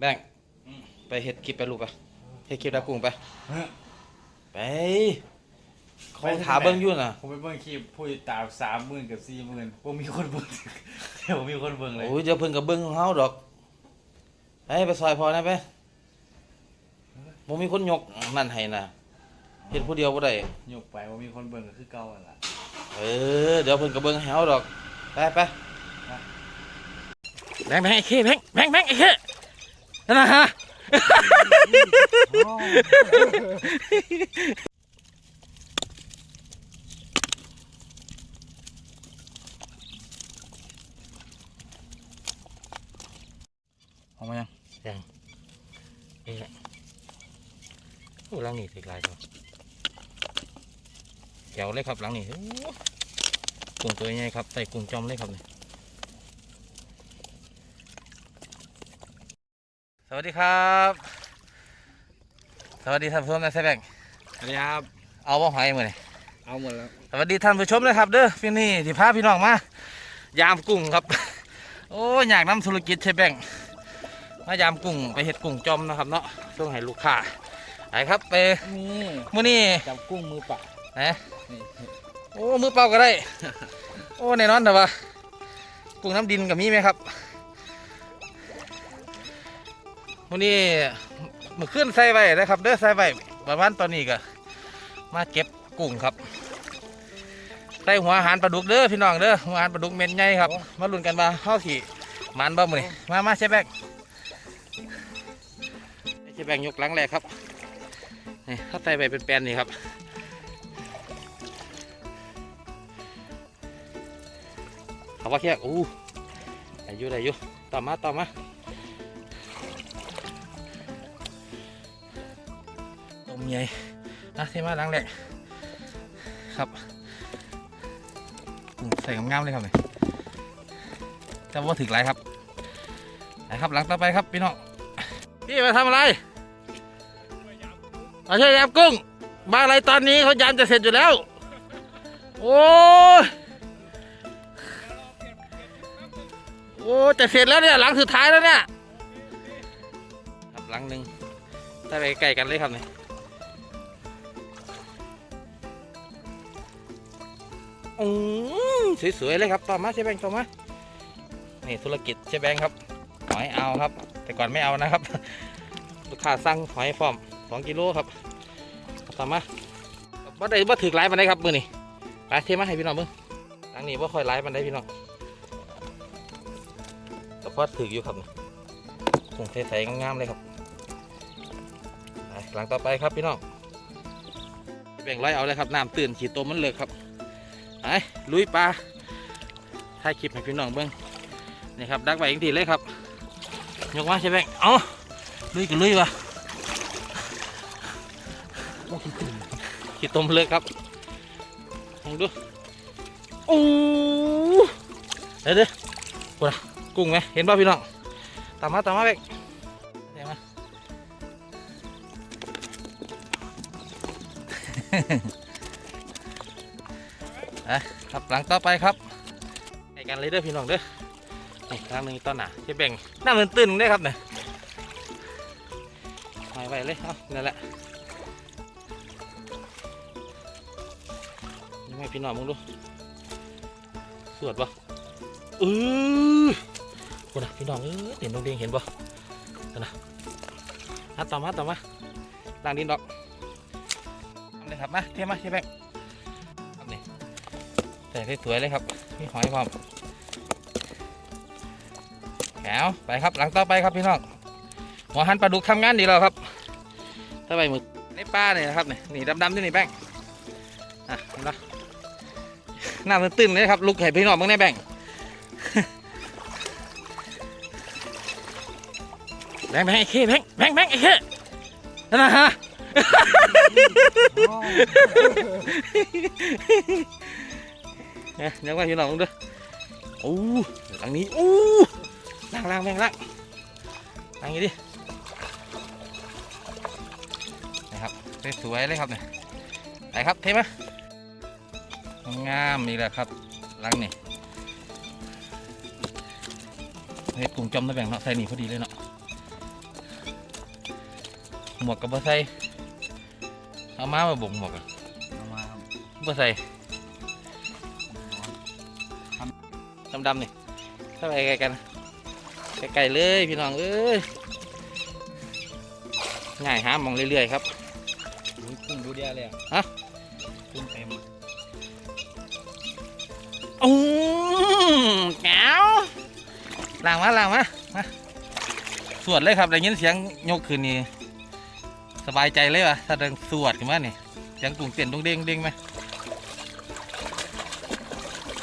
แบงค์ไปเฮ็ดคลิปไปลูกไปเฮ็ดคลิปดากุ้งไปเฮ้ยไปเขาถามเบิ่งอยู่น่ะผมไปเบิ่งคลิปผู้ติดตามสามหมื่นกับสี่หมื่นผมมีคนเบิ่งเดี๋ยวมีคนเบิ่งเลยโอ้ยเดี๋ยวเพิ่นก็เบิ่งของเฮาดอกไปไปซอยพอนะไปบ่มีคนยกนั่นให้น่ะเฮ็ดผู้เดียวบ่ได้ยกไปว่ามีคนเบิ่งก็คือเก่าหั่นล่ะเออเดี๋ยวเพิ่นก็เบิ่งให้เฮาดอกไปไปแบงค์แบงค์ไอ้เคแบงค์แบงค์แบงค์ไอ้เค นั่นน่ะฮะเอามายังนี่แหละโอ้หลังนี่ติดลายตัวแก้วเลยครับหลังนี่โอ้กุ้งตัวใหญ่ครับใส่กุ้งจอมเลยครับนี่ สวัสดีครับ สวัสดีท่านผู้ชมนะแซ่แบงสวัสดีครับ เอาบ่หอยมือนี่เอาหมดแล้ว สวัสดีท่านผู้ชมนะครับ เด้อพี่นี่ที่พาพี่น้องมายามกุ้งครับ โอ้อยากนำธุรกิจใช่แบงมายามกุ้งไปเห็ดกุ้งจอมนะครับเนาะส่งให้ลูกค้าไปครับไปนี่มื้อนี้จับกุ้งมือเปล่านะนี่โอ้มือเปล่าก็ได้ โอ้แน่นอนแต่ว่ากุ้งน้ำดินกับมีไหมครับ มื้อนี้มือขึ้นใส่ไว้นะครับเด้อใส่ไว้ประมาณตอนนี้ก็มาเก็บกุ้งครับใส่หัวอาหารปลาดุกเด้อพี่น้องเด้อหัวอาหารปลาดุกเม็ดใหญ่ครับ มาลุ้นกันว่าเฮาสิมันบ่มื้อนี้มามาเชฟแบงเชฟแบงยกหลังแรกครับนี่เขาใส่ไปเป็นแปนนี่ครับเขาว่าแค่อู้ได้ยู่ได้อยู่ต่อมาต่อมา มใหญ่นะที่มาหลังแรกครับใส่งามๆเลยครับเนี่ยแต่ว่าถึงไรครับนะครับหลังต่อไปครับพี่น้องพี่มาทำอะไรมาช่วยยำกุ้งมาอะไรตอนนี้เขายำจะเสร็จอยู่แล้ว โอ้โอ้จะเสร็จแล้วเนี่ยหลังสุดท้ายแล้วเนี่ยครับหลังหนึ่งได้ไปใกล้กันเลยครับเนี่ย อืมสวยๆเลยครับต่อมาเชฟแบงต่อมานี่ธุรกิจเชฟแบงค์ครับหอยเอาครับ แต่ก่อนไม่เอานะครับ ลูกค้าสั่งหอยพร้อมสองกิโลครับต่อมาบ่ได้บ่ถือไลฟ์มาได้ครับมือนี่ไปเทมาให้พี่น้องมึงทางนี้บ่ค่อยไลฟ์มาได้พี่น้องแต่พอถืออยู่ครับนี่คงใสๆงามๆเลยครับหลังต่อไปครับพี่น้องแบ่งไล่เอาเลยครับน้ำตื่นขีดตัวมันเลิกครับ ไปลุยปลาถ่ายคลิปให้พี่น้องเบิ้งนี่ครับดักไว้อีกทีเลยครับ ยกมาใช่ไหมเอาลุยก็ลุยวะขี้ตุ่มขี้ตุ่มเลยครับลองดูโอ้เดี๋ยวเดี๋ยวกูนะกุ้งไหมเห็นป่ะพี่น้องตามมาตามมาเบกเดี๋ยวมา ครับหลังต่อไปครับใกล้กันเลยเด้อพี่น้องเด้อนี่ทางหนึ่งต้นหนาจะแบ่งน้ำมันตื้นได้ครับเนี่ยหายไปเลยเอานั่นแหละยังไงพี่น้องมึงดูสวดปะเออคุณนะพี่น้องเออเห็นตรงเดียงเห็นปะนั่นะอะต่อมาต่อมาล้างดินดอกเอาเลยครับมาเทมาเทแบ่ง ใส่สวยๆเลยครับมีหอยพร้อมแถวไปครับหลังต่อไปครับพี่น้องหัวหันปลาดุกทำงานดีแล้วครับ ถ้าไปหมึกในป้าเนี่ยนะครับนี่นี่ดำๆที่นี่แบงค์อะเห็นปะหน้ามันตื้นเลยครับลุกให้พี่น้องบ้างในแบงค์แบงค์แบงค์ไอ้เคแบงค์แบงค์แบงค์ไอ้เคนั่นนะฮะเนี่ยยังไงพี่น้องดูโอ้หลังนี้โอ้ล่างล่างแม่งล่างล่างอย่างนี้ดินะครับสวยๆเลยครับเนี่ยไปครับเทมางามนี่แหละครับหลังนี่เฮ็ดกุ้งจอมตะแบ่งเนาะใส่นี่พอดีเลยเนาะหมวกกับบ่ใส่เอามามาบ่งหมวกอะเอามาครับบ่ใส่ ดำๆนี่เข้าไปไกลๆกันไกลๆเลยพี่น้องเอ้ยง่ายหาหมองเรื่อยๆครับอุ๊ยกุ้งดูเดียวเลยอะฮะกุ้งเต็มอืมแก้วล่างมาล่างมามาสวดเลยครับได้ยินเสียงยกขึ้นนี่สบายใจเลยว่ะถ้าดังสวดขึ้นมานี่เสียงกุ้งเต้นตุ้งเด้งเด้งไหม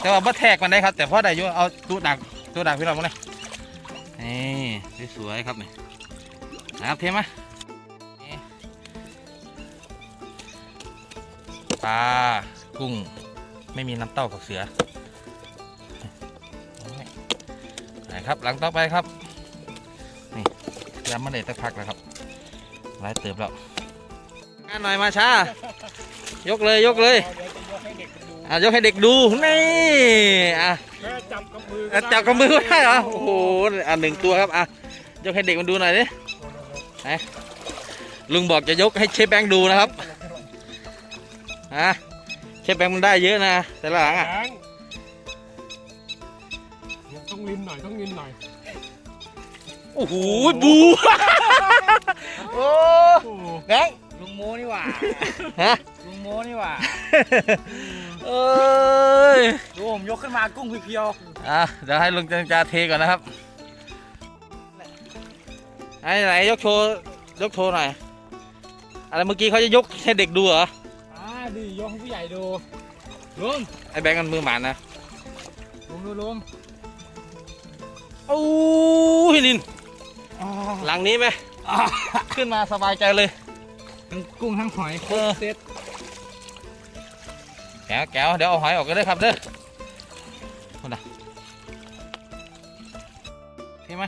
แต่ว่าบ่แทกมันได้ครับ แต่พอได้อยู่เอาตัวดักตัวดักพี่เรามาเลยนี่สวยๆครับนี่นะครับเทมาปลากุ้งไม่มีน้ำเต้ากับเสือไหนครับหลังต่อไปครับนี่ยำมะเด็ดตะพักแล้วครับหลายเติบแล้วงานหน่อยมาช้ายกเลยยกเลย อะยกให้เด็กดูนี่อะแม่จับกับมืออะจับกับมือไม่ได้เหรอโอ้โหอะหนึ่งตัวครับอะยกให้เด็กมันดูหน่อยดิไหนลุงบอกจะยกให้เชฟแบงค์ดูนะครับอะเชฟแบงค์มันได้เยอะนะแต่ละหลังอะแบงค์เนี่ยต้องลินหน่อยต้องลินหน่อยโอ้โหบูโอ้โอ้โหแบงค์ลุงโมนี่หว่าฮะลุงโมนี่หว่า เอ้ยดูผมยกขึ้นมากุ้งเพียวอะเดี๋ยวให้ลุงจันจาเทก่อนนะครับไอ้ไหนยกโชว์ยกโชว์หน่อยอะไรเมื่อกี้เขาจะยกให้เด็กดูเหรอๆอ่าดียกให้ผู้ใหญ่ดูๆลุงไอ้แบงค์มันมือหมานนะลุงดูลุงโอ้ยลินหลังนี้ไหมขึ้นมาสบายใจเลย ทั้งกุ้งทั้งหอยเออเซ็ตแก้วแก้วเดี๋ยวเอาหอยออกกันเลยครับเด้อคนน่ะเท่ไหม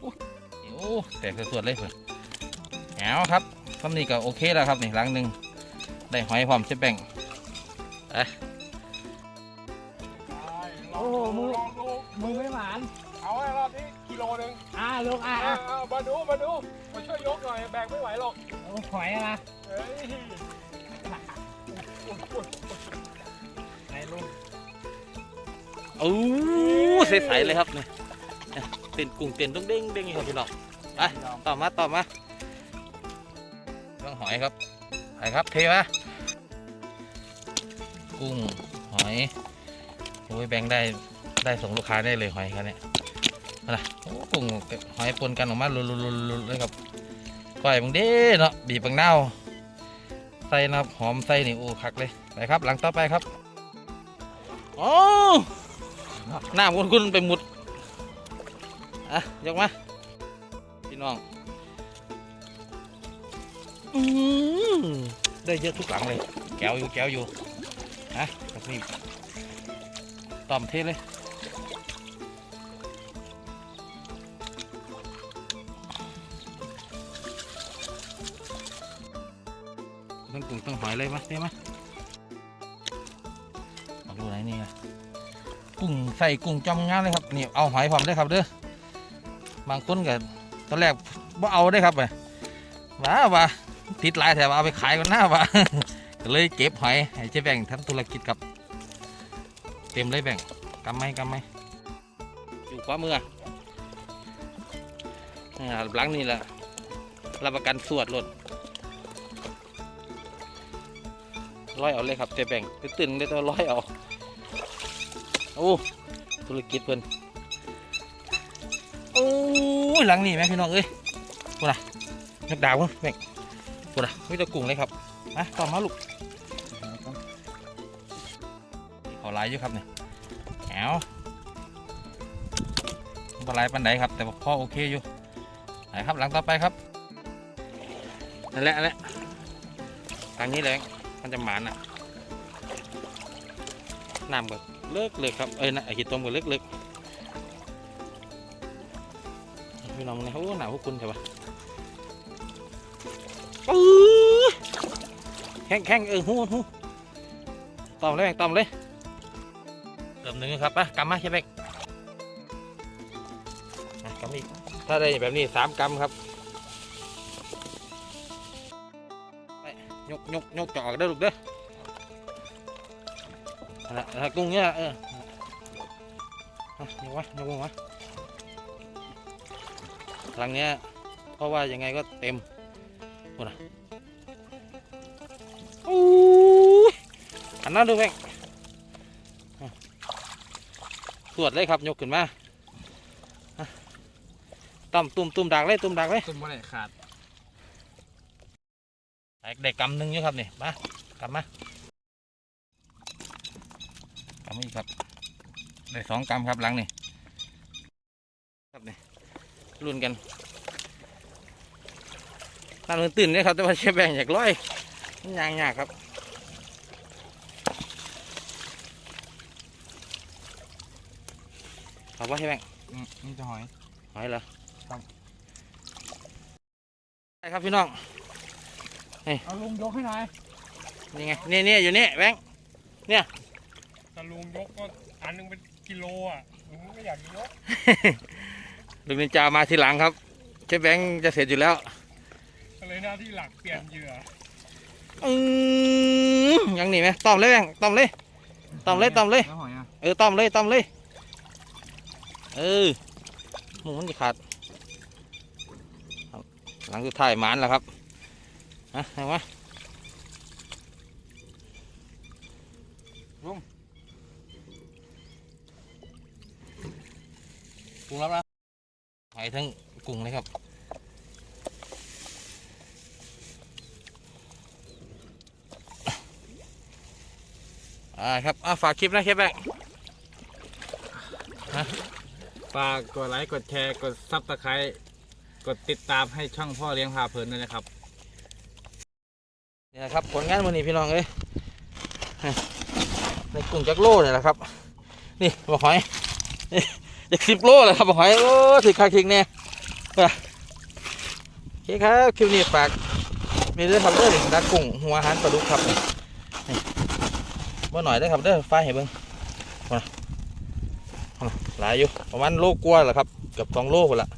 โอ้โอ้แตกสวดๆเลยเพื่อนแก้วครับคำนี้ก็โอเคแล้วครับนี่หลังหนึ่งได้หอยพร้อมเชฟแบงค์โอ้โหมือลองดูมือไม่หวานเอาไว้รอบนี้กิโลหนึ่งอ่าลุงอ่าอ่าเอามาดูมาดูมาช่วยยกหน่อยแบกไม่ไหวหรอกหอยอะนะเฮ้ย โอ้ใสๆเลยครับนี่เต้นกุ้งเต้นต้องเด้งเด้งครับพี่น้องไปต่อมาต่อมาเรื่องหอยครับไปครับเทมากุ้งหอยโอ้ยแบงได้ได้ส่งลูกค้าได้เลยหอยครับเนี่ยนะกุ้งหอยปนกันออกมาลุลุๆๆเลยครับก้อยบังเด้เนาะบีบบังเน่าใส่นะหอมใส่นี่โอ้คักเลยไปครับ หลังต่อไปครับโอ้ หน้าคุณคุณไปหมุดอะยกมาพี่น้องอืมได้เยอะทุกหลังเลย แก้วอยู่แก้วอยู่ฮะแบบนี้ต่อมเทเลย ต้องกุ้งต้องหอยเลยมะเท่มะมาดูไหนนี่อะ กุ้งใส่กุ้งจอมงามเลยครับนี่เอาหอยพร้อมได้ครับเด้อบางคนก็ตอนแรกว่าเอาได้ครับไปว้าว่าติดหลายแถวเอาไปขายกันหน้าว่าก็เลยเก็บหอยให้เจ๊แบ่งทำธุรกิจครับเต็มเลยแบ่งกำไหมกำไหมอยู่ขวามืออ่หลังนี่แหละรับประกันสวดรถร้อยเอาเลยครับเจ๊แบ่งตื่นได้ตัวร้อยเอา โอ้ธุรกิจเพิ่นโอ้ยหลังนี่แม่พี่น้องเอ้ยพูดนะยกดาวเพุ่นแม่งพูดนะไม่จะกุ้งเลยครับอะต่อมาลูกเขาหลายอยู่ครับเนี่ยแหวบลายปันไดครับ แต่ว่าพอโอเคอยู่ไหนครับหลังต่อไปครับนั่นแหละนั่นแหละทางนี้เลยมันจะหมานอะน้ำก็ เลิกเลยครับเอ้ยนะไอหิตต้มก็เลิกเลิกพี่น้องนะโอ้หนาวพวกคุณใช่ปะแข้งแข้งเออหูหูตอมเลยตอมเลยเติมหนึ่งครับไปกำมาใช่ไหมกำอีกถ้าได้แบบนี้สามกำครับยกยกยกจอกได้ลูกเด้อ นั่นแหละนั่นแหละกุ้งเนี่ยเออเอายกวะยกมือวะครั้งเนี้ยเพราะว่ายังไงก็เต็มหมดนะโอ้ยหันหน้าดูแม่งอะสวดเลยครับยกขึ้นมาอะต้อมตุ่มตุ่มดักเลยตุ่มดักเลยต้นบ่ได้ขาดได้กำหนึ่งอยู่ครับนี่มากำมา กำมาอีกครับ ได้สองกำครับหลังนี่ครับนี่รุ่นกันน่าตื่นตื่นเนี่ยครับ แต่ว่าเชฟแบงอยากร้อยมันยางยากครับเอาว่าเชฟแบงอืมนี่จะหอย หอยเหรอครับใช่ครับพี่น้องเอาลุงยกให้หน่อยนี่ไงนี่นี่อยู่นี่แบงค์แต่ ลุงยกก็อันหนึงเป็นกิโลอะลุงไม่อยากยกลุงนินจามาทีหลังครับเชฟแบงค์จะเสร็จอยู่แล้วก็เลยหน้าที่หลักเปลี่ยนเหยื่ออืมยังหนีไหมต้อมเลยแบงค์ต้อมเลยต้อมเลยต้อมเลย แล้วหอยอะเออต้อมเลยต้อมเลย เออหมูมันจะขาดครับหลังสุดท้ายหมานแล้วครับฮะเห็นไหมลุง ปรุงแล้วนะหอยทั้งกุ้งเลยครับอ่าครับอ่าฝากคลิปนะคลิปแบงฝากกดไลค์กดแชร์กดซับสไครต์กดติดตามให้ช่องพ่อเลี้ยงพาเพลินด้วยนะครับนี่นะครับผลงานวันนี้พี่น้องเอ้ยในกลุ่มจักรโลเนี่ยแหละครับ นี่บอกหอยนี่ จากสิบโลเลยครับบอกหอยโอ้ถึงคักถึงเนี่ยไปโอเคครับคลิปนี้ฝากมีเรื่องครับเด้อดักกุ้งหัวหันปลาดุกครับนี่นี่บ่หน่อยได้ครับเด้อไฟเห้เบิ่งมามาหลายอยู่ประมาณโลกลัวแหละครับเกือบสองโลคนละ